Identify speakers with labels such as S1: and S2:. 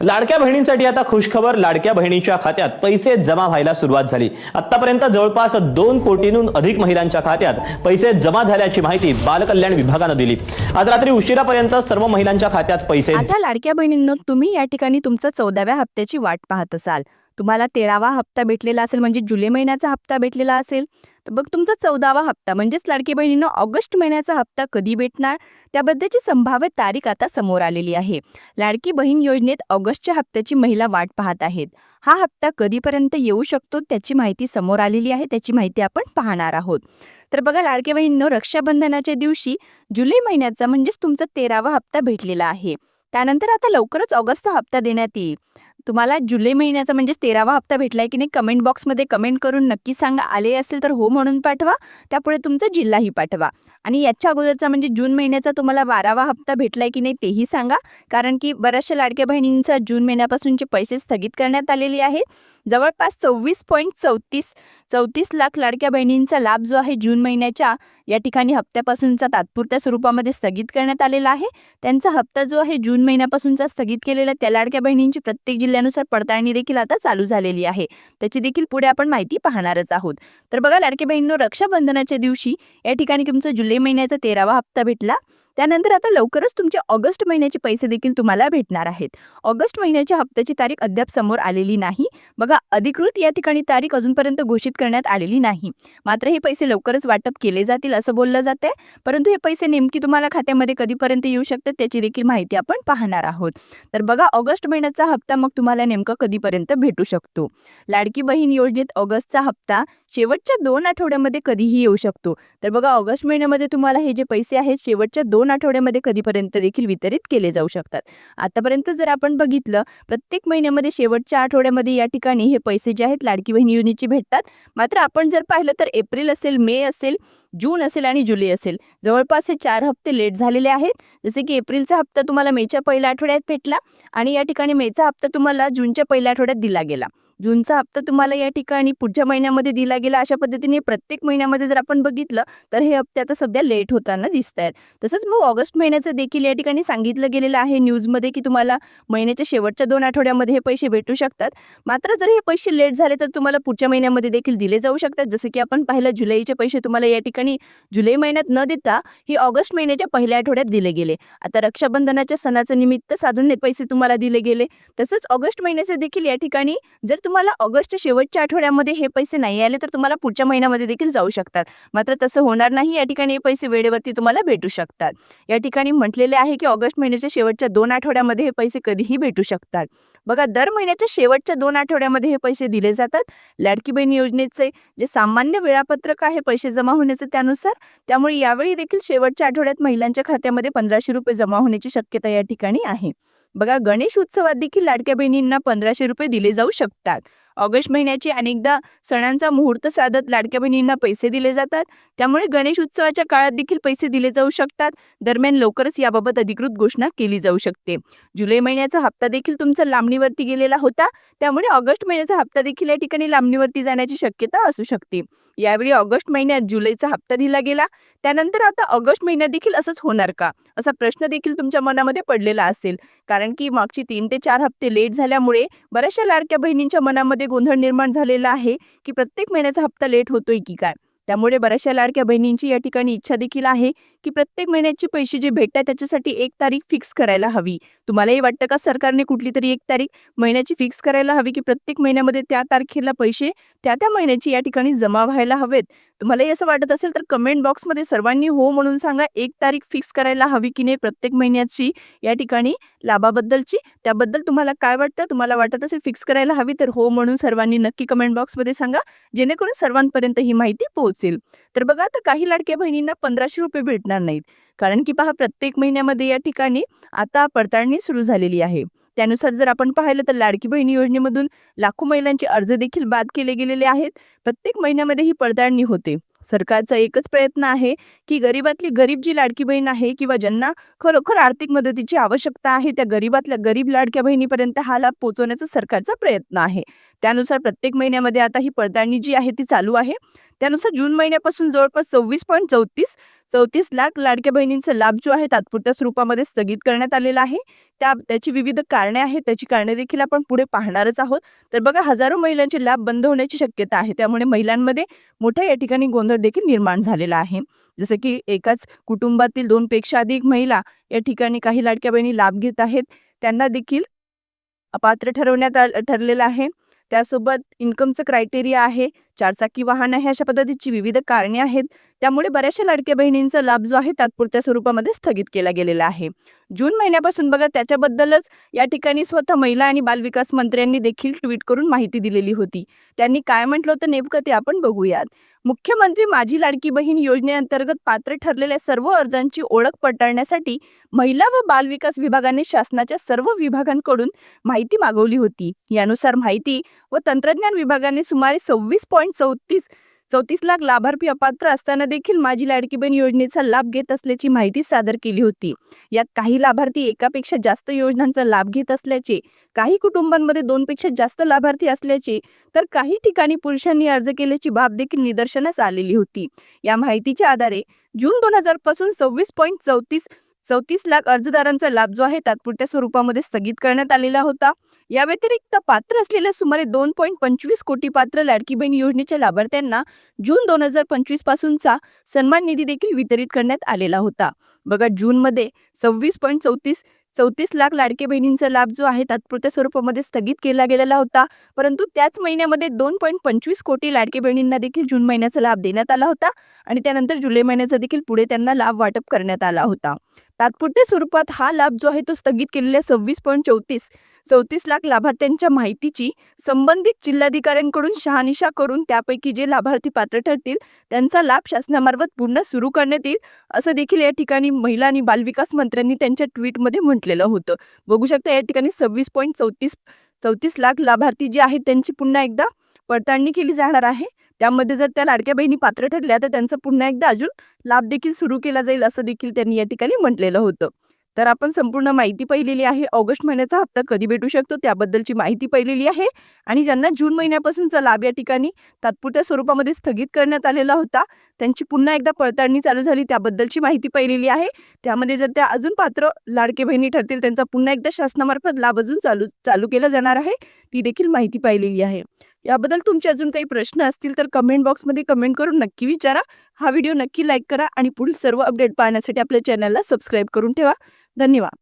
S1: लाडक्या बहिणींसाठी आता खुशखबर लाडक्या बहिणीच्या खात्यात पैसे जमा व्हायला सुरुवात झाली. आतापर्यंत जवळपास दोन कोटींहून अधिक महिलांच्या खात्यात पैसे जमा झाल्याची माहिती बालकल्याण विभागानं दिली. आज रात्री उशिरापर्यंत सर्व महिलांच्या खात्यात पैसे
S2: आता लाडक्या बहिणींनो तुम्ही या ठिकाणी तुमचा चौदाव्या हप्त्याची वाट पाहत असाल. तुम्हाला तेरावा हप्ता भेटलेला असेल म्हणजे जुलै महिन्याचा हप्ता भेटलेला असेल. तर बघ तुमचा चौदावा हप्ता म्हणजेच लाडकी बहिणीनं ऑगस्ट महिन्याचा हप्ता कधी भेटणार? त्याबद्दलची संभाव्य तारीख आता समोर आलेली आहे. लाडकी बहीण योजनेत ऑगस्टच्या हप्त्याची महिला वाट पाहत आहेत. हा हप्ता कधीपर्यंत येऊ शकतो त्याची माहिती समोर आलेली आहे त्याची माहिती आपण पाहणार आहोत. तर बघा लाडक्या बहिणीनं रक्षाबंधनाच्या दिवशी जुलै महिन्याचा म्हणजेच तुमचा तेरावा हप्ता भेटलेला आहे. त्यानंतर आता लवकरच ऑगस्टचा हप्ता देण्यात येईल. तुम्हाला जुलै महिन्याचा म्हणजेच तेरावा हप्ता भेटलाय की नाही कमेंट बॉक्समध्ये कमेंट करून नक्की सांगा. आले असेल तर हो म्हणून पाठवा त्यापुढे तुमचा जिल्हाही पाठवा. आणि याच्या अगोदरचा म्हणजे जून महिन्याचा तुम्हाला बारावा हप्ता भेटलाय की नाही तेही सांगा. कारण की बऱ्याचशा लाडक्या बहिणींचा जून महिन्यापासूनचे पैसे स्थगित करण्यात आलेले आहेत. जवळपास सव्वीस पॉईंट चौतीस चौतीस लाख लाडक्या बहिणींचा लाभ जो आहे जून महिन्याच्या या ठिकाणी हप्त्यापासूनचा तात्पुरत्या स्वरूपामध्ये स्थगित करण्यात आलेला आहे. त्यांचा हप्ता जो आहे जून महिन्यापासूनचा स्थगित केलेला त्या लाडक्या बहिणींची प्रत्येक जिल्ह्यानुसार पडताळणी देखील आता चालू झालेली आहे. त्याची देखील पुढे आपण माहिती पाहणारच आहोत. तर बघा लाडक्या बहिणींनो रक्षाबंधनाच्या दिवशी या ठिकाणी तुमचा जुलै महिन्याचा तेरावा हप्ता भेटला. त्यानंतर आता लवकरच तुमचे ऑगस्ट महिन्याचे पैसे देखील तुम्हाला भेटणार आहेत. ऑगस्ट महिन्याच्या हप्त्याची तारीख अद्याप समोर आलेली नाही. बघा अधिकृत या ठिकाणी तारीख अजूनपर्यंत घोषित करण्यात आलेली नाही. मात्र हे पैसे लवकरच वाटप केले जातील असं बोललं जात आहे परंतु हे पैसे नेमकी तुम्हाला खात्यामध्ये कधीपर्यंत येऊ शकतात त्याची देखील माहिती आपण पाहणार आहोत. तर बघा ऑगस्ट महिन्याचा हप्ता मग तुम्हाला नेमका कधीपर्यंत भेटू शकतो? लाडकी बहीण योजनेत ऑगस्टचा हप्ता शेवटच्या दोन आठवड्यामध्ये कधीही येऊ शकतो. तर बघा ऑगस्ट महिन्यामध्ये तुम्हाला हे जे पैसे आहेत शेवटच्या दोन आठवड्यामध्ये कधीपर्यंत देखील वितरित केले जाऊ शकतात. आतापर्यंत जर आपण बघितलं प्रत्येक महिन्यामध्ये शेवटच्या आठवड्यामध्ये या ठिकाणी हे पैसे जे आहेत लाडकी बहीण युनिची भेटतात. मात्र आपण जर पाहिलं तर एप्रिल असेल मे असेल जून असेल आणि जुलै असेल. जवळपास हे चार हप्ते लेट झालेले आहेत. जसे की एप्रिलचा हप्ता तुम्हाला मेच्या पहिल्या आठवड्यात भेटला आणि या ठिकाणी मेचा हप्ता तुम्हाला जूनच्या पहिल्या आठवड्यात दिला गेला. जूनचा हप्ता तुम्हाला या ठिकाणी पुढच्या महिन्यामध्ये दिला गेला. अशा पद्धतीने प्रत्येक महिन्यामध्ये जर आपण बघितलं तर हे हप्ते आता सध्या लेट होताना दिसत आहेत. तसंच मग ऑगस्ट महिन्याचं देखील या ठिकाणी सांगितलं गेलेलं आहे न्यूजमध्ये की तुम्हाला महिन्याच्या शेवटच्या दोन आठवड्यामध्ये हे पैसे भेटू शकतात. मात्र जर हे पैसे लेट झाले तर तुम्हाला पुढच्या महिन्यामध्ये देखील दिले जाऊ शकतात. जसं की आपण पाहिलं जुलैचे पैसे तुम्हाला या ठिकाणी जुलै महिन्यात न देता हे ऑगस्ट महिन्याच्या पहिल्या आठवड्यात दिले गेले. आता रक्षाबंधनाच्या सणाचं निमित्त साधून पैसे तुम्हाला दिले गेले. तसंच ऑगस्ट महिन्याचे देखील या ठिकाणी जर तुम्हाला ऑगस्टच्या शेवटच्या आठवड्यामध्ये हे पैसे नाही आले तर तुम्हाला पुढच्या महिन्यामध्ये देखील जाऊ शकतात. मात्र तसं होणार नाही या ठिकाणी हे पैसे वेळेवरती तुम्हाला भेटू शकतात. या ठिकाणी म्हटलेले आहे की ऑगस्ट महिन्याच्या शेवटच्या दोन आठवड्यामध्ये हे पैसे कधीही भेटू शकतात. बघा दर महिन्याच्या शेवटच्या दोन आठवड्यामध्ये हे पैसे दिले जातात. लाडकी बहीण योजनेचे जे सामान्य वेळापत्रक आहे पैसे जमा होण्याचं त्यानुसार त्यामुळे यावेळी देखील शेवटच्या आठवड्यात महिलांच्या खात्यामध्ये पंधराशे रुपये जमा होण्याची शक्यता या ठिकाणी आहे. बघा गणेश उत्सवात देखील लाडक्या बहिणींना पंधराशे रुपये दिले जाऊ शकतात. ऑगस्ट महिन्याची अनेकदा सणांचा मुहूर्त साधत लाडक्या बहिणींना पैसे दिले जातात. त्यामुळे गणेश उत्सवाच्या काळात देखील पैसे दिले जाऊ शकतात. दरम्यान लवकरच याबाबत अधिकृत घोषणा केली जाऊ शकते. जुलै महिन्याचा हप्ता देखील तुमचा लांबणीवरती गेलेला होता. त्यामुळे ऑगस्ट महिन्याचा हप्ता देखील या ठिकाणी लांबणीवरती जाण्याची शक्यता असू शकते. यावेळी ऑगस्ट महिन्यात जुलैचा हप्ता दिला गेला. त्यानंतर आता ऑगस्ट महिन्यात देखील असंच होणार का? असा प्रश्न देखील तुमच्या मनामध्ये पडलेला असेल. कारण की मागची तीन ते चार हप्ते लेट झाल्यामुळे बऱ्याचशा लाडक्या बहिणींच्या मनामध्ये गोंधळ निर्माण झालेला आहे की प्रत्येक महिन्याचा हप्ता लेट होतोय की काय? त्यामुळे बऱ्याचशा लाडक्या बहिणींची या ठिकाणी इच्छा देखील आहे की प्रत्येक महिन्याचे पैसे जे भेटतात त्याच्यासाठी एक तारीख फिक्स करायला हवी. तुम्हालाही वाटतं का सरकारने कुठली तरी एक तारीख महिन्याची फिक्स करायला हवी की प्रत्येक महिन्यामध्ये त्या तारखेला पैसे त्या त्या महिन्याची या ठिकाणी जमा व्हायला हवेत? तुम्हालाही असं वाटत असेल तर कमेंट बॉक्समध्ये सर्वांनी हो म्हणून सांगा एक तारीख फिक्स करायला हवी की नाही प्रत्येक महिन्याची या ठिकाणी लाभाबद्दलची? त्याबद्दल तुम्हाला काय वाटतं? तुम्हाला वाटत असेल फिक्स करायला हवी तर हो म्हणून सर्वांनी नक्की कमेंट बॉक्समध्ये सांगा जेणेकरून सर्वांपर्यंत ही माहिती पोहोचेल. तर बघा आता काही लाडक्या बहिणींना पंधराशे रुपये भेटणार नाहीत. कारण की पहा प्रत्येक महिन्यामध्ये या ठिकाणी आता पडताळणी सुरू झालेली आहे. त्यानुसार जर आपण पाहिलं तर लाडकी बहिणी योजनेमधून लाखो महिलांचे अर्ज देखील बाद केले गेलेले आहेत. प्रत्येक महिन्यामध्ये ही पडताळणी होते. सरकारचा एकच प्रयत्न आहे की गरीबातली गरीब जी लाडकी बहीण आहे किंवा ज्यांना खरोखर आर्थिक मदतीची आवश्यकता आहे त्या गरीबातल्या गरीब लाडक्या बहिणीपर्यंत हा लाभ पोहोचवण्याचा सरकारचा प्रयत्न आहे. त्यानुसार प्रत्येक महिन्यामध्ये आता ही पडताळणी जी आहे ती चालू आहे. त्यानुसार जून महिन्यापासून जवळपास सव्वीस पॉईंट चौतीस चौतीस लाख लाडक्या बहिणींचा लाभ जो आहे तात्पुरत्या स्वरूपामध्ये स्थगित करण्यात आलेला आहे. त्या त्याची विविध कारणे आहेत. त्याची कारणे देखील आपण पुढे पाहणारच आहोत. तर बघा हजारो महिलांचे लाभ बंद होण्याची शक्यता आहे. त्यामुळे महिलांमध्ये मोठ्या या ठिकाणी गोंधळ देखील निर्माण झालेला आहे. जसं की एकाच कुटुंबातील दोनपेक्षा अधिक महिला या ठिकाणी काही लाडक्या बहिणी लाभ घेत आहेत. त्यांना देखील अपात्र ठरवण्यात ठरलेलं आहे. त्यासोबत इन्कमचं क्रायटेरिया आहे. चारचाकी वाहन आहे अशा पद्धतीची विविध कारणे आहेत. त्यामुळे बऱ्याचशा लाडक्या बहिणींचा लाभ जो आहे तात्पुरत्या स्वरूपामध्ये स्थगित केला गेलेला आहे. जून महिन्यापासून बघा त्याच्याबद्दलच या ठिकाणी स्वतः महिला आणि बालविकास मंत्र्यांनी देखील ट्विट करून माहिती दिलेली होती. त्यांनी काय म्हटलं होतं नेमकं ते आपण बघूयात. मुख्यमंत्री माझी लाडकी बहीण योजनेअंतर्गत पात्र ठरलेल्या सर्व अर्जांची ओळख पडताळण्यासाठी महिला व बालविकास विभागाने शासनाच्या सर्व विभागांकडून माहिती मागवली होती. यानुसार माहिती व तंत्रज्ञान विभागाने सुमारे सव्वीस पॉईंट चौतीस चौतीस लाख लाभार्थी अपात्र असताना देखील माझी लाडकी बहीण योजनेचा लाभ घेत असल्याची माहिती सादर केली होती. यात काही लाभार्थी एकापेक्षा जास्त योजनांचा लाभ घेत असल्याचे काही कुटुंबांमध्ये दोनपेक्षा जास्त लाभार्थी असल्याचे तर काही ठिकाणी पुरुषांनी अर्ज केल्याची बाब देखील निदर्शनास आलेली होती. या माहितीच्या आधारे जून दोन हजारपासून सव्वीस पॉईंट चौतीस चौतीस लाख अर्जदारांचा लाभ जो आहे तात्पुरत्या स्वरूपामध्ये स्थगित करण्यात आलेला होता. या व्यतिरिक्त पात्र असलेल्या सुमारे दोन पॉईंट पंचवीस कोटी पात्र लाडकी बहीण योजनेच्या लाभार्थ्यांना जून दोन हजार पंचवीस पासूनचा सन्मान निधी देखील वितरित करण्यात आलेला होता. बघा जूनमध्ये सव्वीस पॉईंट चौतीस चौतीस लाख लाडके बहिणींचा लाभ जो आहे तात्पुरत्या स्वरूपामध्ये स्थगित केला गेलेला होता. परंतु त्याच महिन्यामध्ये दोन पॉईंट पंचवीस कोटी लाडके बहिणींना देखील जून महिन्याचा लाभ देण्यात आला होता आणि त्यानंतर जुलै महिन्याचा देखील पुढे त्यांना लाभ वाटप करण्यात आला होता. तात्पुरत्या स्वरूपात हा लाभ जो आहे तो स्थगित केलेल्या सव्वीस पॉईंट चौतीस चौतीस लाख लाभार्थ्यांच्या माहितीची संबंधित जिल्हाधिकाऱ्यांकडून शहानिशा करून त्यापैकी जे लाभार्थी पात्र ठरतील त्यांचा लाभ शासनामार्फत पुन्हा सुरू करण्यात येईल असं देखील या ठिकाणी महिला आणि बालविकास मंत्र्यांनी त्यांच्या ट्विटमध्ये म्हटलेलं होतं. बघू शकता या ठिकाणी सव्वीस पॉईंट चौतीस चौतीस लाख लाभार्थी जे आहेत त्यांची पुन्हा एकदा पडताळणी केली जाणार आहे. त्यामध्ये जर त्या लाडक्या बहिणी पात्र ठरल्या तर त्यांचा पुन्हा एकदा अजून लाभ देखील सुरू केला जाईल असं देखील त्यांनी या ठिकाणी म्हटलेलं होतं. तर आपण संपूर्ण माहिती पाहिलेली आहे. ऑगस्ट महिन्याचा हप्ता कधी भेटू शकतो? त्याबद्दलची माहिती पाहिलेली आहे. आणि ज्यांना जून महिन्यापासूनचा लाभ या ठिकाणी तात्पुरत्या स्वरूपामध्ये स्थगित करण्यात आलेला होता त्यांची पुन्हा एकदा पडताळणी चालू झाली. त्याबद्दलची माहिती पाहिलेली आहे. त्यामध्ये जर त्या अजून पात्र लाडके बहिणी ठरतील त्यांचा पुन्हा एकदा शासनामार्फत लाभ अजून चालू चालू केला जाणार आहे ती देखील माहिती पाहिलेली आहे. याबद्दल तुमचे अजून काही प्रश्न असतील तर कमेंट बॉक्समध्ये कमेंट करून नक्की विचारा. हा व्हिडिओ नक्की लाईक करा आणि पुढील सर्व अपडेट पाहण्यासाठी आपल्या चॅनलला सबस्क्राईब करून ठेवा. धन्यवाद.